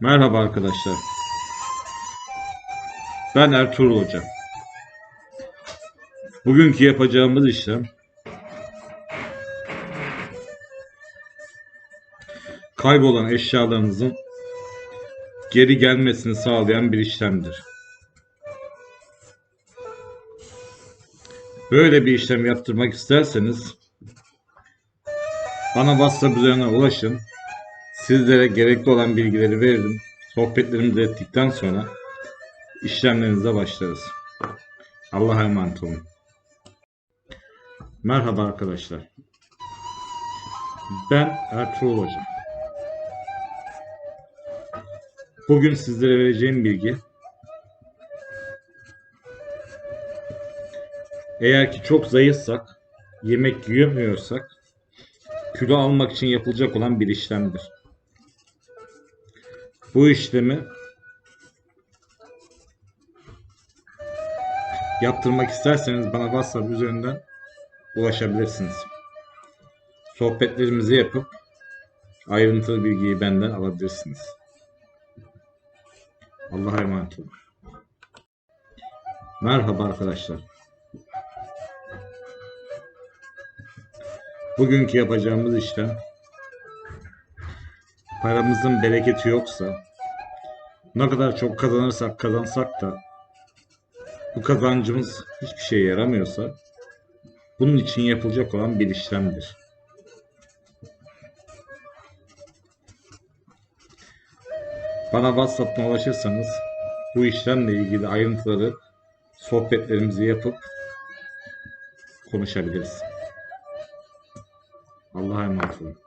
Merhaba arkadaşlar. Ben Ertuğrul Hoca. Bugünkü yapacağımız işlem kaybolan eşyalarınızın geri gelmesini sağlayan bir işlemdir. Böyle bir işlem yaptırmak isterseniz bana WhatsApp üzerinden ulaşın. Sizlere gerekli olan bilgileri veririm. Sohbetlerimizi ettikten sonra işlemlerinize başlarız. Allah'a emanet olun. Merhaba arkadaşlar. Ben Ertuğrul Hoca. Bugün sizlere vereceğim bilgi eğer ki çok zayıfsak, yemek yiyemiyorsak kilo almak için yapılacak olan bir işlemdir. Bu işlemi yaptırmak isterseniz bana WhatsApp üzerinden ulaşabilirsiniz. Sohbetlerimizi yapıp ayrıntılı bilgiyi benden alabilirsiniz. Allah'a emanet olun. Merhaba arkadaşlar. Bugünkü yapacağımız işlem paramızın bereketi yoksa ne kadar çok kazanırsak kazansak da bu kazancımız hiçbir şeye yaramıyorsa bunun için yapılacak olan bir işlemdir. Bana WhatsApp'tan ulaşırsanız bu işlemle ilgili ayrıntıları sohbetlerimizi yapıp konuşabiliriz. Allah'a emanet olun.